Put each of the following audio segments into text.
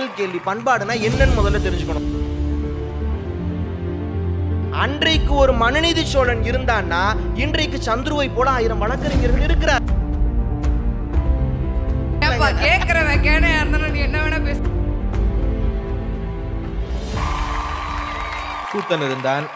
முதல் கேள்வி பண்பாடுனா என்னன்னு முதல்ல தெரிஞ்சுக்கணும். அன்றைக்கு ஒரு மனுநீதி சோழன் இருந்தான்னா இன்றைக்கு சந்துருவை போல ஆயிரம் வழக்கறிஞர்கள் இருக்கிறார். ஏப்பா கேக்குறவன் கேனையா இருந்தாலும் நீ என்ன வேணா பேசு. கூத்தன் இருந்தான்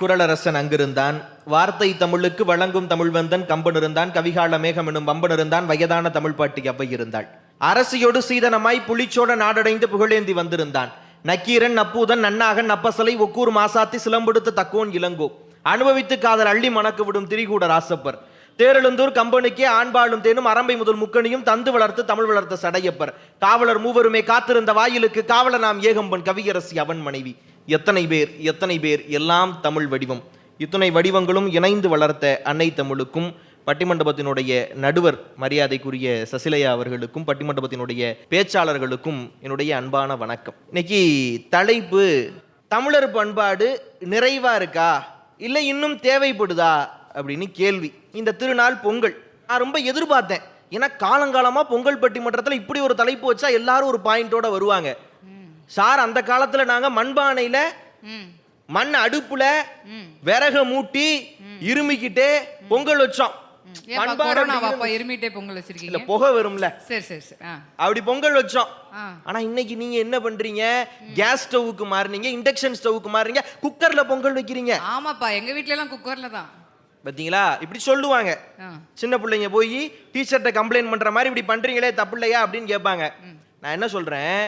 குரலரசன் அங்கிருந்தான் வார்த்தை தமிழுக்கு வழங்கும் தமிழ்வந்தன் கம்பன் இருந்தான் கவிகால மேகம் எனும் வம்பன் இருந்தான் வயதான தமிழ் பாட்டி அவ்வை இருந்தாள். அரசியோடு சீதனமாய் புலிச்சோட நாடடைந்து புகழேந்தி வந்திருந்தான். நக்கீரன் நப்பூதன் நன்னாகன் நப்பசலை ஒக்கூர் மாசாத்தி சிலம்பெடுத்த தக்கோன் இளங்கோ. அனுபவித்து காதல் அள்ளி மணக்கு விடும் திரிகூட ராசப்பர். தேரெழுந்தூர் கம்பனுக்கே ஆண்பாளும் தேனும் அரம்பை முதல் முக்கணியும் தந்து வளர்த்து தமிழ் வளர்த்த சடையப்பர். காவலர் மூவருமே காத்திருந்த வாயிலுக்கு காவலனாம் ஏகம்பன் கவியரசி அவன் மனைவி. எத்தனை பேர் எத்தனை பேர் எல்லாம் தமிழ் வடிவம். இத்தனை வடிவங்களும் இணைந்து வளர்த்த அன்னை தமிழுக்கும் பட்டிமண்டபத்தினுடைய நடுவர் மரியாதைக்குரிய சசிலையா அவர்களுக்கும் பட்டிமண்டபத்தினுடைய பேச்சாளர்களுக்கும் என்னுடைய அன்பான வணக்கம். இன்னைக்கு தலைப்பு தமிழர் பண்பாடு நிறைவா இருக்கா? இல்லை இன்னும் தேவைப்படுதா? அப்படின்னு கேள்வி. இந்த திருநாள் பொங்கல். நான் ரொம்ப எதிர்பார்த்தேன். ஏன்னா காலங்காலமா பொங்கல் பட்டிமன்றத்தில் இப்படி ஒரு தலைப்பு வச்சா எல்லாரும் ஒரு பாயிண்டோட வருவாங்க. சார் அந்த காலத்துல நாங்க மண்பானையில மண் அடுப்புல விறக மூட்டி இருமிக்கிட்டே பொங்கல் வச்சோம். இருமிட்டே பொங்கல் இல்ல வச்சிருக்கீங்க புகை வரும்ல. சரி சரி சரி. ஆ. அப்படி பொங்கல் வச்சோம். ஆனா இன்னைக்கு நீங்க என்ன பண்றீங்க? கேஸ் ஸ்டவ்வுக்கு மாறுனீங்க இண்டக்ஷன் ஸ்டவ்வுக்கு மாறுறீங்க குக்கர்ல பொங்கல் வைக்கிறீங்க. ஆமாப்பா எங்க வீட்ல எல்லாம் குக்கர்ல தான். பாத்தீங்களா? இப்படி சொல்லுவாங்க. சின்ன பிள்ளைங்க போய் டீச்சர்ட்ட கம்ப்ளைண்ட் பண்ற மாதிரி இப்படி பண்றீங்களே தப்பு இல்லையா அப்படின்னு கேட்பாங்க. நான் என்ன சொல்றேன்?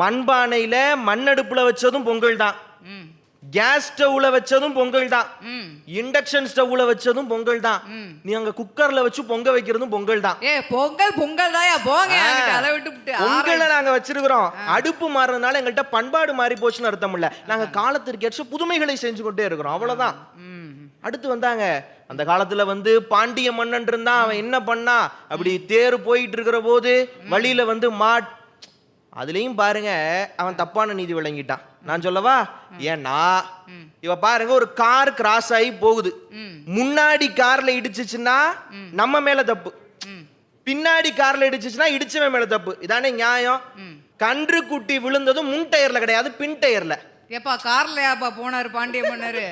மண்பானையில மண்ணடுப்புல வச்சதும் பொங்கல் தான். கேஸ் ஸ்டவ்ல வச்சதும் பொங்கல் தான். இண்டக்ஷன் ஸ்டவ்ல வச்சதும் பொங்கல் தான். நீ அங்க குக்கர்ல வச்சு பொங்க வைக்கிறதும் பொங்கல் தான். ஏ பொங்கல் பொங்கல் தாயா போங்க அதை விட்டு பொங்கலை நாங்க வச்சிருக்கிறோம். அடுப்பு மாறுறதுனால எங்கள்கிட்ட பண்பாடு மாறி போச்சுன்னு அர்த்தம் இல்ல. நாங்க காலத்திற்கு ஏற்ற புதுமைகளை செஞ்சு கொண்டே இருக்கிறோம். அவ்வளவுதான். அடுத்து வந்தாங்க. அந்த காலத்துல வந்து பாண்டிய மன்னன் இருந்தான். அவன் என்ன பண்ணா? அப்படி தேர் போயிட்டு இருக்கிற போது வழியில வந்து மாட் அதுலயும் பாருங்க அவன் தப்பான நீதி வழங்கிட்டான். நான் சொல்லவா? ஏன்னா இவ பாருங்க ஒரு கார் கிராஸ் ஆகி போகுது. முன்னாடி கார்ல இடிச்சுச்சுன்னா நம்ம மேல தப்பு. பின்னாடி கார்ல இடிச்சுச்சுன்னா இடிச்சவன் மேல தப்பு. இதானே நியாயம்? கன்று குட்டி விழுந்ததும் முன் டயர்ல கிடையாது பின் டயர்ல ஏப்பா கார்ல ஏப்பா போனாரு பாண்டிய மன்னரு.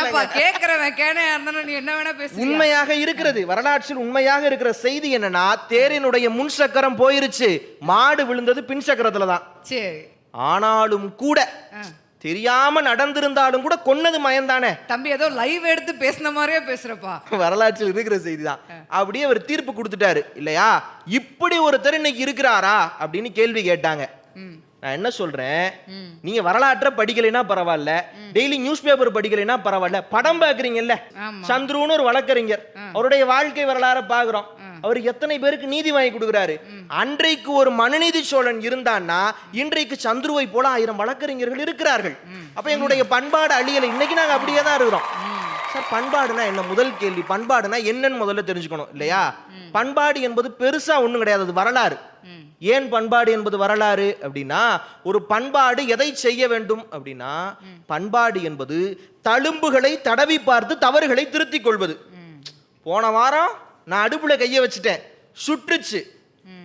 ஏப்பா கேக்குறவன் கேனையா இருந்தாலும் நீ என்ன வேணா பேசு உண்மையாக இருக்கிறது. வரலாற்றில் உண்மையாக இருக்கிற செய்தி என்னன்னா தேரினுடைய முன் சக்கரம் போயிருச்சு. மாடு விழுந்தது பின் சக்கரத்துல தான். சரி. ஆனாலும் கூட. தெரியாம நடந்திருந்தாலும் கூட கொன்னது மயந்தானே. தம்பி ஏதோ லைவ் எடுத்து பேசின மாதிரியே பேசுறப்பா. வரலாற்றில் இருக்கிற செய்தி தான். அப்படியே அவர் தீர்ப்பு கொடுத்துட்டாரு. இல்லையா? இப்படி ஒருத்தர் இன்னைக்கு இருக்கிறாரா? அப்படின்னு கேள்வி கேட்டாங்க. நான் என்ன சொல்றேன். நீங்க வரலாற்றை படிக்கலைன்னா பரவாயில்ல. டெய்லி நியூஸ் பேப்பர் படிக்கலைன்னா பரவாயில்ல. படம் பாக்குறீங்கல்ல. சந்துருன்னு ஒரு வழக்கறிஞர். அவருடைய வாழ்க்கை வரலாறை பாக்குறோம் அவர் எத்தனை பேருக்கு நீதி வாங்கி கொடுக்குறாரு? அன்றைக்கு ஒரு மனுநீதி சோழன் இருந்தான்னா இன்றைக்கு சந்துருவை போல ஆயிரம் வழக்கறிஞர்கள் இருக்கிறார்கள். அப்ப எங்களுடைய பண்பாடு அழியலை. இன்னைக்கு நாங்க அப்படியே தான் இருக்கிறோம். சார் பண்பாடுனா என்ன? முதல் கேள்வி. பண்பாடுனா என்னன்னு முதல்ல தெரிஞ்சுக்கணும் இல்லையா? பண்பாடு என்பது பெருசா ஒண்ணும் கிடையாது. அது வரலாறு. ஏன் பண்பாடு என்பது வரலாறு? அப்படின்னா ஒரு பண்பாடு எதை செய்ய வேண்டும்? அப்படின்னா பண்பாடு என்பது தழும்புகளை தடவி பார்த்து தவறுகளை திருத்திக் கொள்வது. போன வாரம் நான் அடுப்புல கைய வச்சுட்டேன். சுற்றுச்சு.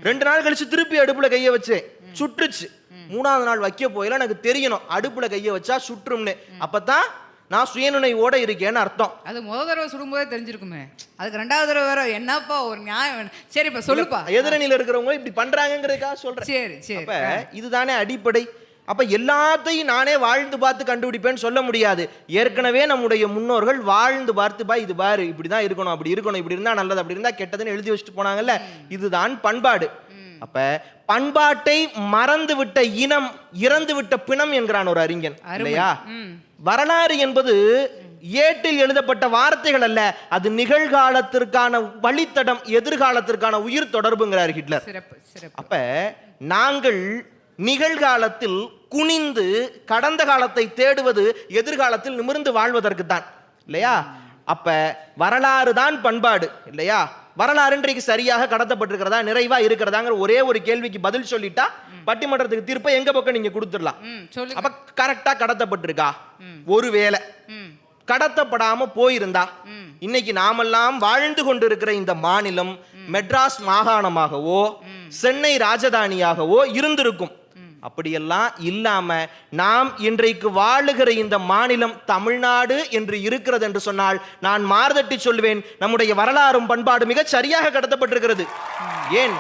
ரெண்டு நாள் கழிச்சு திருப்பி அடுப்புல கைய வச்சேன். சுற்றுச்சு. மூணாவது நாள் வைக்க போயில எனக்கு தெரியணும் அடுப்புல கைய வச்சா சுற்றும்னு. அப்பதான் நான் சுயநினைவோட இருக்கேன்னு அர்த்தம். அது முத தடவை சுடும்போதே தெரிஞ்சிருக்குமே. அதுக்கு ரெண்டாவது தடவை வேற என்னப்பா ஒரு நியாயம். சரிப்பா சொல்லுப்பா. எதிரணியில இருக்கிறவங்க இப்படி பண்றாங்கங்கிறதுக்காக சொல்றேன். சரி சரி. அப்ப இதுதானே அடிப்படை. அப்ப எல்லாத்தையும் நானே வாழ்ந்து பார்த்து கண்டுபிடிப்பேன்னு சொல்ல முடியாது. ஏற்கனவே நம்முடைய முன்னோர்கள் வாழ்ந்து பார்த்து பா இது பாரு இப்படிதான் இருக்கணும் அப்படி இருக்கணும் இப்படி இருந்தா நல்லது அப்படி இருந்தா கெட்டதுன்னு எழுதி வச்சுட்டு போனாங்கல்ல? இதுதான் பண்பாடு. அப்ப பண்பாட்டை மறந்து விட்ட இனம் இறந்து விட்ட பிணம் என்கிறான் ஒரு அறிஞன். இல்லையா? வரலாறு என்பது ஏட்டில் எழுதப்பட்ட வார்த்தைகள் அல்ல அது நிகழ்காலத்திற்கான வழித்தடம் எதிர்காலத்திற்கான உயிர் தொடர்புங்கிறார் ஹிட்லர். அப்ப நாங்கள் நிகழ்காலத்தில் குனிந்து கடந்த காலத்தை தேடுவது எதிர்காலத்தில் நிமிர்ந்து வாழ்வதற்கு தான் இல்லையா? அப்ப வரலாறு தான் பண்பாடு இல்லையா? வரலாறு இன்றைக்கு சரியாக கடத்தப்பட்டிருக்கிறதா நிறைவா இருக்கிறதாங்கிற ஒரே ஒரு கேள்விக்கு பதில் சொல்லிட்டா பட்டிமன்றத்துக்கு தீர்ப்பை எங்க பக்கம் நீங்க கொடுத்துடலாம்? அப்ப கரெக்டா கடத்தப்பட்டிருக்கா? ஒருவேளை கடத்தப்படாம போயிருந்தா. இன்னைக்கு நாமெல்லாம் வாழ்ந்து கொண்டிருக்கிற இந்த மாநிலம் மெட்ராஸ் மாகாணமாகவோ சென்னை ராஜதானியாகவோ இருந்திருக்கும். அப்படியெல்லாம் இல்லாம நாம் இன்றைக்கு வாழுகிற இந்த மாநிலம் தமிழ்நாடு என்று இருக்கிறது என்று சொன்னால் நான் மார்தட்டி சொல்வேன் நம்முடைய வரலாறும் பண்பாடு மிகச் சரியாக கடத்தப்பட்டிருக்கிறது. ஏன்?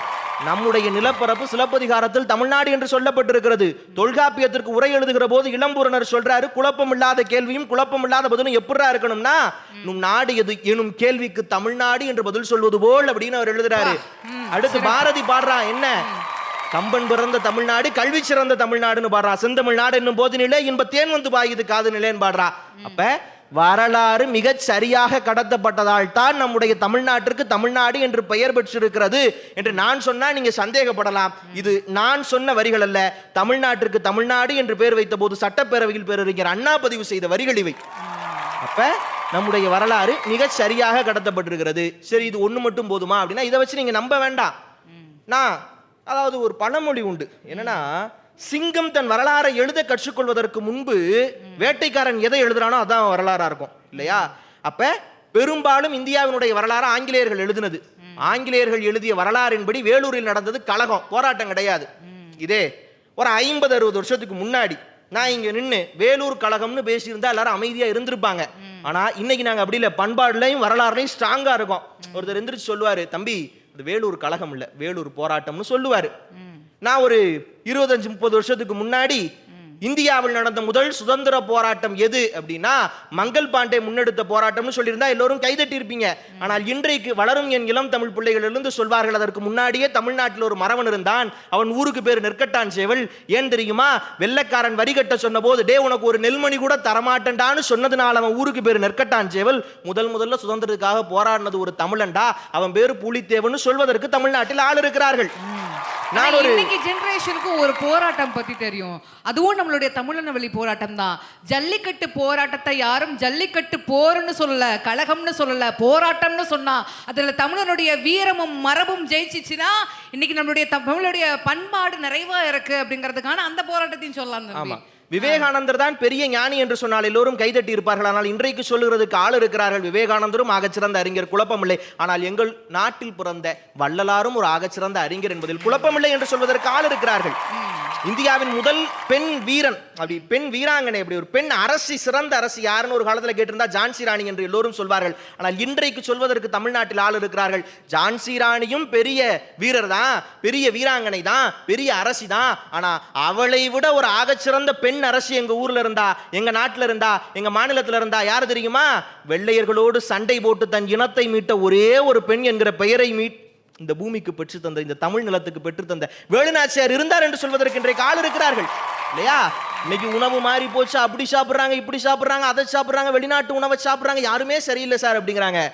நம்முடைய நிலப்பரப்பு சிலப்பதிகாரத்தில் தமிழ்நாடு என்று சொல்லப்பட்டிருக்கிறது. தொல்காப்பியத்திற்கு உரை எழுதுகிற போது இளம்பூரணர் சொல்றாரு குழப்பம் இல்லாத கேள்வியும் குழப்பம் இல்லாத பதிலும் எப்படிரா இருக்கணும்னா நும் நாடு எது எனும் கேள்விக்கு தமிழ்நாடு என்று பதில் சொல்வது போல் அப்படின்னு அவர் எழுதுறாரு. அடுத்து பாரதி பாடுறா என்ன? கம்பன் பிறந்த தமிழ்நாடு கல்வி சிறந்த தமிழ்நாடுன்னு பாடுறா. செந்தமிழ்நாடு என்னும் போது நிலை இன்ப தேன் வந்து பாயுது காது நிலைன்னு பாடுறா. அப்ப வரலாறு மிகச் சரியாக கடத்தப்பட்டதால் தான் நம்முடைய தமிழ்நாட்டிற்கு தமிழ்நாடு என்று பெயர் பெற்றிருக்கிறது என்று நான் சொன்னா நீங்க சந்தேகப்படலாம். இது நான் சொன்ன வரிகள் அல்ல. தமிழ்நாட்டிற்கு தமிழ்நாடு என்று பெயர் வைத்த போது சட்டப்பேரவையில் பேரறிஞர் அண்ணா பதிவு செய்த வரிகள் இவை. அப்ப நம்முடைய வரலாறு மிகச் சரியாக கடத்தப்பட்டிருக்கிறது. சரி இது ஒண்ணு மட்டும் போதுமா அப்படின்னா இதை வச்சு நீங்க நம்ப வேண்டாம். நான் அதாவது ஒரு பழமொழி உண்டு. என்னன்னா சிங்கம் தன் வரலாறை எழுத கற்றுக்கொள்வதற்கு முன்பு வேட்டைக்காரன் எதை எழுதுறானோ அதான் வரலாறா இருக்கும். இல்லையா? அப்ப பெரும்பாலும் இந்தியாவினுடைய வரலாறு ஆங்கிலேயர்கள் எழுதினது. ஆங்கிலேயர்கள் எழுதிய வரலாறின்படி வேலூரில் நடந்தது கழகம் போராட்டம் கிடையாது. இதே ஒரு ஐம்பது அறுபது வருஷத்துக்கு முன்னாடி நான் இங்க நின்று வேலூர் கழகம்னு பேசியிருந்தா எல்லாரும் அமைதியா இருந்திருப்பாங்க. ஆனா இன்னைக்கு நாங்க அப்படி இல்ல. பண்பாடுலையும் வரலாறுலையும் ஸ்ட்ராங்கா இருக்கோம். ஒருத்தர் எந்திரிச்சு சொல்லுவாரு தம்பி இது வேலூர் கழகம் இல்ல வேலூர் போராட்டம்னு சொல்லுவாரு. நான் ஒரு இருபத்தஞ்சு முப்பது வருஷத்துக்கு முன்னாடி இந்தியாவில் நடந்த முதல் சுதந்திர போராட்டம் எது அப்படின்னா மங்கள் பாண்டே முன்னெடுத்த போராட்டம்னு சொல்லியிருந்தா எல்லோரும் கைதட்டியிருப்பீங்க. ஆனால் இன்றைக்கு வளரும் என் இளம் தமிழ் பிள்ளைகளிலிருந்து சொல்வார்கள் அதற்கு முன்னாடியே தமிழ்நாட்டில் ஒரு மரவன் இருந்தான். அவன் ஊருக்கு பேர் நெற்கட்டான் சேவல். ஏன் தெரியுமா? வெள்ளைக்காரன் வரி கட்ட சொன்ன போது டே உனக்கு ஒரு நெல்மணி கூட தரமாட்டேன்டான்னு சொன்னதுனால அவன் ஊருக்கு பேர் நெற்கட்டான் சேவல். முதல் முதல்ல சுதந்திரத்துக்காக போராடினது ஒரு தமிழன்டா. அவன் பேரு புலித்தேவன் சொல்வதற்கு தமிழ்நாட்டில் ஆள் இருக்கிறார்கள். நான் ஒரு இன்னைக்கு ஜெனரேஷனுக்கும் ஒரு போராட்டம் பத்தி தெரியும். அதுவும் நம்மளுடைய தமிழன வழி போராட்டம் தான் ஜல்லிக்கட்டு போராட்டத்தை யாரும் ஜல்லிக்கட்டு போர்னு சொல்லல கழகம்னு சொல்லல போராட்டம்னு சொன்னா அதுல தமிழனுடைய வீரமும் மரபும் ஜெயிச்சிச்சுன்னா இன்னைக்கு நம்மளுடைய தமிழுடைய பண்பாடு நிறைவா இருக்கு அப்படிங்கிறதுக்கான அந்த போராட்டத்தையும் சொல்லலாம். ஆமா. விவேகானந்தர் தான் பெரிய ஞானி என்று சொன்னால் எல்லோரும் கைதட்டி இருப்பார்கள். ஆனால் இன்றைக்கு சொல்லுகிறதுக்கு ஆள் இருக்கிறார்கள். விவேகானந்தரும் ஆகச்சிறந்த அறிஞர். குழப்பமில்லை. ஆனால் எங்கள் நாட்டில் பிறந்த வள்ளலாரும் ஒரு ஆகச்சிறந்த அறிஞர் என்பதில் குழப்பமில்லை என்று சொல்வதற்கு ஆள் இருக்கிறார்கள். இந்தியாவின் முதல் பெண் வீரன். அப்படி பெண் வீராங்கனை அப்படி ஒரு பெண் அரசி சிறந்த அரசி யாருன்னு ஒரு காலத்துல கேட்டிருந்தா ஜான்சி ராணி என்று எல்லோரும் சொல்வார்கள். ஆனால் இன்றைக்கு சொல்வதற்கு தமிழ்நாட்டில் ஆள் இருக்கிறார்கள். ஜான்சி ராணியும் பெரிய வீரர் தான் பெரிய வீராங்கனை தான் பெரிய அரசி தான் ஆனா அவளை விட ஒரு ஆகச்சிறந்த பெண் அரசி எங்க ஊர்ல இருந்தா எங்க நாட்டுல இருந்தா எங்க மாநிலத்துல இருந்தா யார் தெரியுமா? வெள்ளையர்களோடு சண்டை போட்டு தன் இனத்தை மீட்ட ஒரே ஒரு பெண் என்கிற பெயரை மீட் இந்த பூமிக்கு பெற்று தந்த இந்த தமிழ் நிலத்துக்கு பெற்று தந்த வேலுநாச்சியார் இருந்தார் என்று சொல்வதற்கு இன்றைக்கு ஆள் இருக்கிறார்கள். இல்லையா? இன்னைக்கு உணவு மாறி போச்சு. அப்படி சாப்பிட்றாங்க இப்படி சாப்பிட்றாங்க அதை சாப்பிட்றாங்க வெளிநாட்டு உணவை சாப்பிட்றாங்க. யாருமே சரியில்லை சார் அப்படிங்கிறாங்க.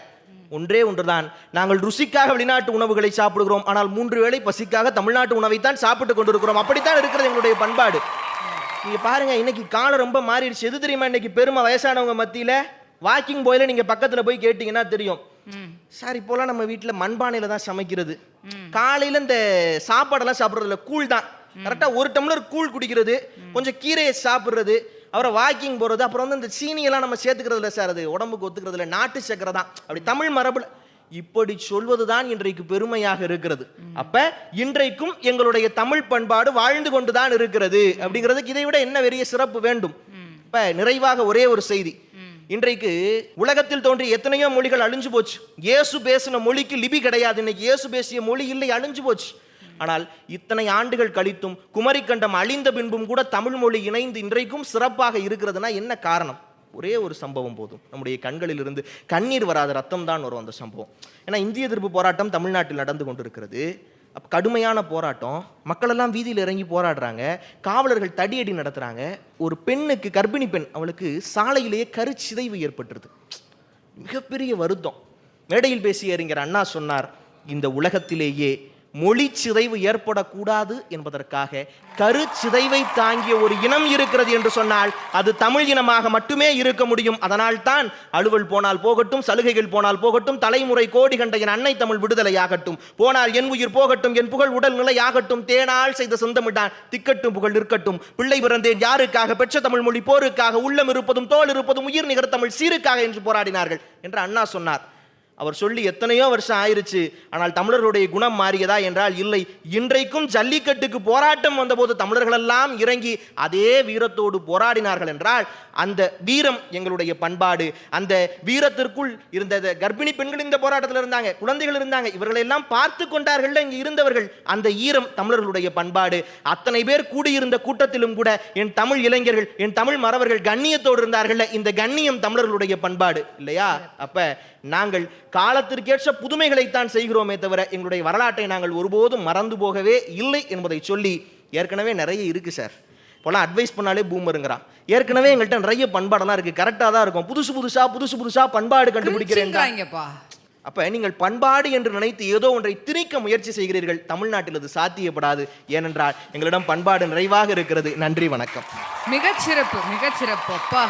ஒன்றே ஒன்றுதான். நாங்கள் ருசிக்காக வெளிநாட்டு உணவுகளை சாப்பிடுகிறோம். ஆனால் மூன்று வேளை பசிக்காக தமிழ்நாட்டு உணவை தான் சாப்பிட்டு கொண்டிருக்கிறோம். அப்படித்தான் இருக்கிறது எங்களுடைய பண்பாடு. நீங்க பாருங்க இன்னைக்கு காலம் ரொம்ப மாறிடுச்சு. எது தெரியுமா? இன்னைக்கு பெருமை வயசானவங்க மத்தியில வாக்கிங் போயில நீங்க பக்கத்துல போய் கேட்டீங்கன்னா தெரியும். சார் இப்போலாம் நம்ம வீட்டில் மண்பானையில தான் சமைக்கிறது. காலையில இந்த சாப்பாடெல்லாம் சாப்பிட்றது இல்லை கூழ் தான். கரெக்டா ஒரு டம்ளர் கூழ் குடிக்கிறது கொஞ்சம் கீரையை சாப்பிட்றது அப்புறம் வாக்கிங் போறது அப்புறம் வந்து இந்த சீனியெல்லாம் நம்ம சேர்த்துக்கிறது இல்லை சார் அது உடம்புக்கு ஒத்துக்கிறது இல்லை நாட்டு சக்கரை தான். அப்படி தமிழ் மரபுல. இப்படி சொல்வதுதான் இன்றைக்கு பெருமையாக இருக்கிறது. அப்ப இன்றைக்கும் எங்களுடைய தமிழ் பண்பாடு வாழ்ந்து கொண்டுதான் இருக்கிறது. அப்படிங்கிறதுக்கு இதை விட என்ன பெரிய சிறப்பு வேண்டும்? இப்ப நிறைவாக ஒரே ஒரு செய்தி. இன்றைக்கு உலகத்தில் தோன்றிய எத்தனையோ மொழிகள் அழிஞ்சு போச்சு. இயேசு பேசின மொழிக்கு லிபி கிடையாது. இன்னைக்கு இயேசு பேசிய மொழி இல்லை அழிஞ்சு போச்சு. ஆனால் இத்தனை ஆண்டுகள் கழித்தும் குமரிக்கண்டம் அழிந்த பின்பும் கூட தமிழ் மொழி இணைந்து இன்றைக்கும் சிறப்பாக இருக்கிறதுனா என்ன காரணம்? ஒரே ஒரு சம்பவம் போதும். நம்முடைய கண்களிலிருந்து கண்ணீர் வராத ரத்தம் தான் வரும் அந்த சம்பவம். ஏன்னா இந்திய எதிர்ப்பு போராட்டம் தமிழ்நாட்டில் நடந்து கொண்டிருக்கிறது. அப்போ கடுமையான போராட்டம். மக்களெல்லாம் வீதியில் இறங்கி போராடுறாங்க. காவலர்கள் தடியடி நடத்துகிறாங்க ஒரு பெண்ணுக்கு கர்ப்பிணி பெண் அவளுக்கு சாலையிலேயே கருச்சிதைவு ஏற்பட்டுருது. மிகப்பெரிய வருத்தம். மேடையில் பேசிய அறிஞர் அண்ணா சொன்னார் இந்த உலகத்திலேயே மொழி சிதைவு ஏற்படக்கூடாது என்பதற்காக கருச்சிதைவை தாங்கிய ஒரு இனம் இருக்கிறது என்று சொன்னால் அது தமிழ் இனமாக மட்டுமே இருக்க முடியும். அதனால் தான் அலுவல் போனால் போகட்டும் சலுகைகள் போனால் போகட்டும் தலைமுறை கோடி கண்ட என் அன்னை தமிழ் விடுதலை ஆகட்டும் போனால் என் உயிர் போகட்டும் என் புகழ் உடல் நிலையாகட்டும் தேனால் செய்த சொந்தமிட்டான் திக்கட்டும் புகழ் நிற்கட்டும் பிள்ளை பிறந்தேன் யாருக்காக? பெற்ற தமிழ் மொழி போருக்காக உள்ளம் இருப்பதும் தோல் இருப்பதும் உயிர் நிகர் தமிழ் சீருக்காக என்று போராடினார்கள். என்று அண்ணா சொன்னார். அவர் சொல்லி எத்தனையோ வருஷம் ஆயிருச்சு. ஆனால் தமிழர்களுடைய குணம் மாறியதா என்றால் இல்லை. இன்றைக்கும் ஜல்லிக்கட்டுக்கு போராட்டம் வந்தபோது தமிழர்களெல்லாம் இறங்கி அதே வீரத்தோடு போராடினார்கள் என்றால் அந்த வீரம் எங்களுடைய பண்பாடு. அந்த வீரத்திற்குள் இருந்த கர்ப்பிணி பெண்கள் இந்த போராட்டத்தில் இருந்தாங்க குழந்தைகள் இருந்தாங்க இவர்களெல்லாம் பார்த்து கொண்டார்கள். இங்கு இருந்தவர்கள் அந்த ஈரம் தமிழர்களுடைய பண்பாடு. அத்தனை பேர் கூடியிருந்த கூட்டத்திலும் கூட என் தமிழ் இளைஞர்கள் என் தமிழ் மறவர்கள் கண்ணியத்தோடு இருந்தார்கள் இந்த கண்ணியம் தமிழர்களுடைய பண்பாடு இல்லையா? அப்ப நாங்கள் காலத்திற்கேற்ற புதுமைகளைத்தான் செய்கிறோமே தவிர எங்களுடைய வரலாற்றை நாங்கள் ஒருபோதும் மறந்து போகவே இல்லை என்பதை சொல்லி ஏற்கனவே நிறைய இருக்கு சார் இப்போலாம் அட்வைஸ் பண்ணாலே பூமருங்கிறான் ஏற்கனவே எங்கள்கிட்ட நிறைய பண்பாடெல்லாம் இருக்கு. கரெக்டாக தான் இருக்கும். புதுசு புதுசா புதுசு புதுசா பண்பாடு கண்டுபிடிக்கிறேன். அப்ப நீங்கள் பண்பாடு என்று நினைத்து ஏதோ ஒன்றை திணிக்க முயற்சி செய்கிறீர்கள். தமிழ்நாட்டில் அது சாத்தியப்படாது. ஏனென்றால் எங்களிடம் பண்பாடு நிறைவாக இருக்கிறது. நன்றி வணக்கம். மிகச்சிறப்பு மிகச்சிறப்பு அப்பா.